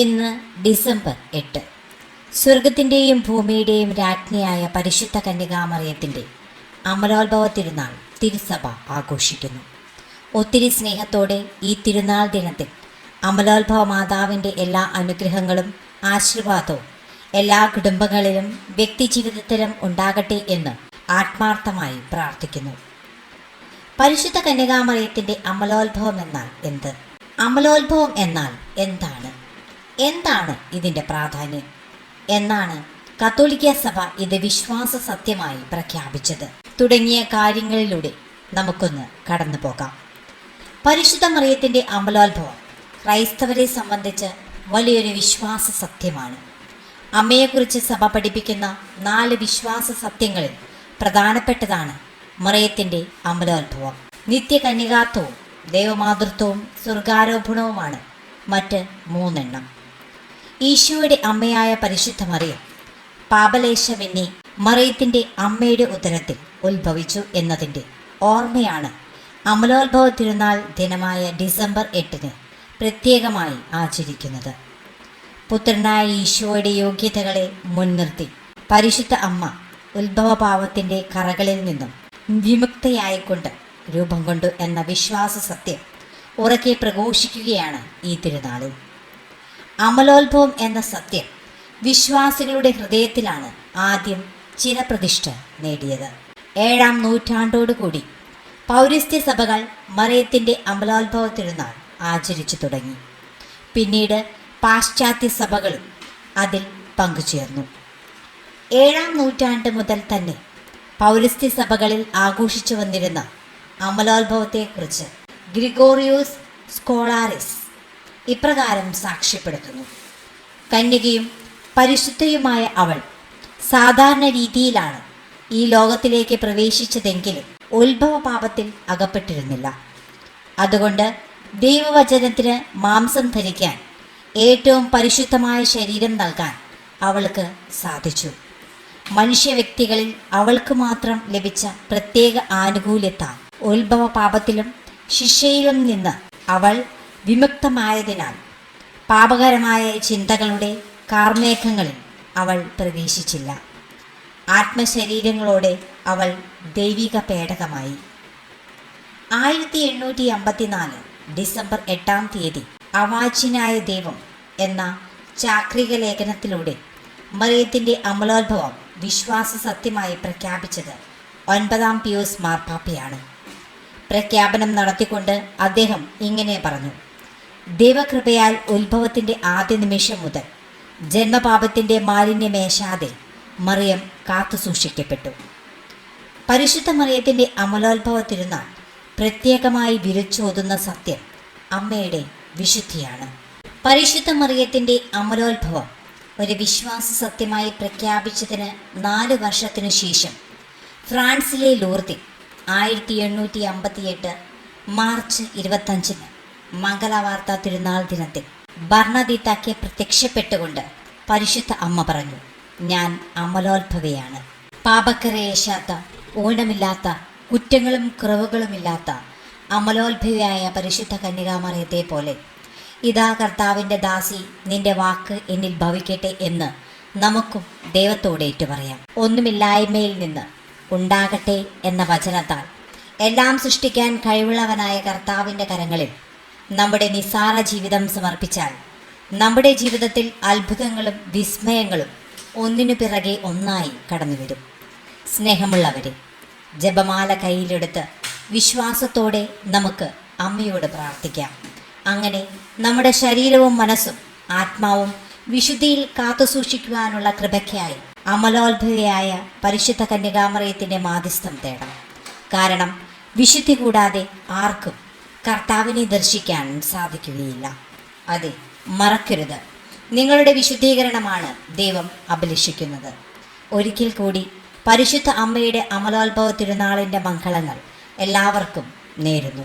ഇന്ന് ഡിസംബർ എട്ട്. സ്വർഗത്തിന്റെയും ഭൂമിയുടെയും രാജ്ഞിയായ പരിശുദ്ധ കന്യകാമറിയത്തിന്റെ അമലോത്ഭവ തിരുനാൾ തിരുസഭ ആഘോഷിക്കുന്നു. ഒത്തിരി സ്നേഹത്തോടെ ഈ തിരുനാൾ ദിനത്തിൽ അമലോത്ഭവ മാതാവിന്റെ എല്ലാ അനുഗ്രഹങ്ങളും ആശീർവാദവും എല്ലാ കുടുംബങ്ങളിലും വ്യക്തിജീവിതത്തിലും ഉണ്ടാകട്ടെ എന്ന് ആത്മാർത്ഥമായി പ്രാർത്ഥിക്കുന്നു. പരിശുദ്ധ കന്യകാമറിയത്തിന്റെ അമലോത്ഭവം എന്നാൽ എന്ത്? അമലോത്ഭവം എന്നാൽ എന്താണ്? എന്താണ് ഇതിന്റെ പ്രാധാന്യം? എന്നാണ് കത്തോലിക്ക സഭ ഇത് വിശ്വാസ സത്യമായി പ്രഖ്യാപിച്ചത്. തുടങ്ങിയ കാര്യങ്ങളിലൂടെ നമുക്കൊന്ന് കടന്നു പോകാം. പരിശുദ്ധ മറിയത്തിന്റെ അമലോത്ഭവം ക്രൈസ്തവരെ സംബന്ധിച്ച് വലിയൊരു വിശ്വാസ സത്യമാണ്. അമ്മയെക്കുറിച്ച് സഭ പഠിപ്പിക്കുന്ന നാല് വിശ്വാസ സത്യങ്ങളിൽ പ്രധാനപ്പെട്ടതാണ് മറിയത്തിന്റെ അമലോത്ഭവം നിത്യകന്യകാത്വവും ദൈവമാതൃത്വവും സ്വർഗാരോപണവുമാണ് മറ്റ് മൂന്നെണ്ണം. ഈശോയുടെ അമ്മയായ പരിശുദ്ധ മറിയം പാപലേശമെന്നെ മറിയത്തിന്റെ അമ്മയുടെ ഉദരത്തിൽ ഉത്ഭവിച്ചു എന്നതിന്റെ ഓർമ്മയാണ് അമലോത്ഭവ തിരുനാൾ ദിനമായ ഡിസംബർ എട്ടിന് പ്രത്യേകമായി ആചരിക്കുന്നത്. പുത്രനായ ഈശോയുടെ യോഗ്യതകളെ മുൻനിർത്തി പരിശുദ്ധ അമ്മ ഉത്ഭവഭാവത്തിന്റെ കറകളിൽ നിന്നും വിമുക്തയായിക്കൊണ്ട് രൂപം കൊണ്ടു എന്ന വിശ്വാസ സത്യം ഉറക്കെ പ്രഘോഷിക്കുകയാണ് ഈ തിരുനാളിൽ. അമലോത്ഭവം എന്ന സത്യം വിശ്വാസികളുടെ ഹൃദയത്തിലാണ് ആദ്യം ചിരപ്രതിഷ്ഠ നേടിയത്. ഏഴാം നൂറ്റാണ്ടോടുകൂടി പൗരസ്ത്യ സഭകൾ മറിയത്തിന്റെ അമലോത്ഭവ തിരുനാൾ ആചരിച്ചു തുടങ്ങി. പിന്നീട് പാശ്ചാത്യ സഭകളും അതിൽ പങ്കുചേർന്നു. ഏഴാം നൂറ്റാണ്ട് മുതൽ തന്നെ പൗരസ്ത്യ സഭകളിൽ ആഘോഷിച്ചു വന്നിരുന്ന അമലോത്ഭവത്തെക്കുറിച്ച് ഗ്രിഗോറിയോസ് സ്കോളാറിസ് ഇപ്രകാരം സാക്ഷ്യപ്പെടുത്തുന്നു. കന്യകയും പരിശുദ്ധയുമായ അവൾ സാധാരണ രീതിയിലാണ് ഈ ലോകത്തിലേക്ക് പ്രവേശിച്ചതെങ്കിലും ഉത്ഭവ പാപത്തിൽ അകപ്പെട്ടിരുന്നില്ല. അതുകൊണ്ട് ദൈവവചനത്തിന് മാംസം ധരിക്കാൻ ഏറ്റവും പരിശുദ്ധമായ ശരീരം നൽകാൻ അവൾക്ക് സാധിച്ചു. മനുഷ്യ വ്യക്തികളിൽ അവൾക്ക് മാത്രം ലഭിച്ച പ്രത്യേക ആനുകൂല്യത്താൽ ഉത്ഭവ പാപത്തിലും ശിക്ഷയിലും നിന്ന് അവൾ വിമുക്തമായതിനാൽ പാപകരമായ ചിന്തകളുടെ കാർമേഘങ്ങളിൽ അവൾ പ്രവേശിച്ചില്ല. ആത്മശരീരങ്ങളോടെ അവൾ ദൈവിക പേടകമായി. ആയിരത്തി എണ്ണൂറ്റി അമ്പത്തിനാല് ഡിസംബർ എട്ടാം തീയതി അവാച്യനായ ദൈവം എന്ന ചാക്രിക ലേഖനത്തിലൂടെ മറിയത്തിന്റെ അമലോത്ഭവം വിശ്വാസ സത്യമായി പ്രഖ്യാപിച്ചത് ഒൻപതാം പിയോസ് മാർപ്പാപ്പയാണ്. പ്രഖ്യാപനം നടത്തിക്കൊണ്ട് അദ്ദേഹം ഇങ്ങനെ പറഞ്ഞു. ദൈവകൃപയാൽ ഉത്ഭവത്തിന്റെ ആദ്യ നിമിഷം മുതൽ ജന്മപാപത്തിന്റെ മാലിന്യമേശാതെ മറിയം കാത്തു സൂക്ഷിക്കപ്പെട്ടു. പരിശുദ്ധ മറിയത്തിന്റെ അമലോത്ഭവ തിരുനാൾ പ്രത്യേകമായി വിരച്ചോതുന്ന സത്യം അമ്മയുടെ വിശുദ്ധിയാണ്. പരിശുദ്ധ മറിയത്തിന്റെ അമലോത്ഭവം ഒരു വിശ്വാസ സത്യമായി പ്രഖ്യാപിച്ചതിന് നാല് വർഷത്തിനു ശേഷം ഫ്രാൻസിലെ ലൂർദിൽ ആയിരത്തി എണ്ണൂറ്റി അമ്പത്തിയെട്ട് മാർച്ച് ഇരുപത്തഞ്ചിന് മംഗളവാർത്ത തിരുനാൾ ദിനത്തിൽ ഭർണദീത്താക്ക് പ്രത്യക്ഷപ്പെട്ടുകൊണ്ട് പരിശുദ്ധ അമ്മ പറഞ്ഞു ഞാൻ അമലോത്ഭവയാണ്. പാപക്കരയേശാത്ത ഊനമില്ലാത്ത കുറ്റങ്ങളും കുറവുകളുമില്ലാത്ത അമലോത്ഭവയായ പരിശുദ്ധ കന്യകാമറിയത്തെ പോലെ ഇതാ കർത്താവിന്റെ ദാസി നിന്റെ വാക്ക് എന്നിൽ ഭവിക്കട്ടെ എന്ന് നമുക്കും ദൈവത്തോട് ഏറ്റുപറയാം. ഒന്നുമില്ലായ്മയിൽ നിന്ന് ഉണ്ടാകട്ടെ എന്ന വചനത്താൽ എല്ലാം സൃഷ്ടിക്കാൻ കഴിവുള്ളവനായ കർത്താവിന്റെ കരങ്ങളിൽ നമ്മുടെ നിസ്സാര ജീവിതം സമർപ്പിച്ചാൽ നമ്മുടെ ജീവിതത്തിൽ അത്ഭുതങ്ങളും വിസ്മയങ്ങളും ഒന്നിനു പിറകെ ഒന്നായി കടന്നുവരും. സ്നേഹമുള്ളവരെ ജപമാല കയ്യിലെടുത്ത് വിശ്വാസത്തോടെ നമുക്ക് അമ്മയോട് പ്രാർത്ഥിക്കാം. അങ്ങനെ നമ്മുടെ ശരീരവും മനസ്സും ആത്മാവും വിശുദ്ധിയിൽ കാത്തുസൂക്ഷിക്കുവാനുള്ള കൃപയ്ക്കായി അമലോത്ഭവയായ പരിശുദ്ധ കന്യകാമറയത്തിന്റെ മാധ്യസ്ഥം തേടാം കാരണം വിശുദ്ധി കൂടാതെ ആർക്കും കർത്താവിനെ ദർശിക്കാൻ സാധിക്കുകയില്ല. അതെ മറക്കരുത്. നിങ്ങളുടെ വിശുദ്ധീകരണമാണ് ദൈവം അഭിലഷിക്കുന്നത്. ഒരിക്കൽ കൂടി പരിശുദ്ധ അമ്മയുടെ അമലോത്ഭവ തിരുനാളിന്റെ മംഗളങ്ങൾ എല്ലാവർക്കും നേരുന്നു.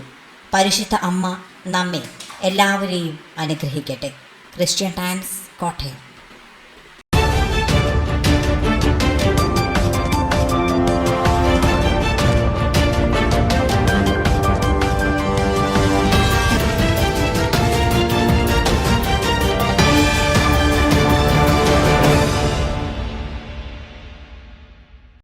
പരിശുദ്ധ അമ്മ നമ്മെ എല്ലാവരെയും അനുഗ്രഹിക്കട്ടെ. Christian Times Kottayam.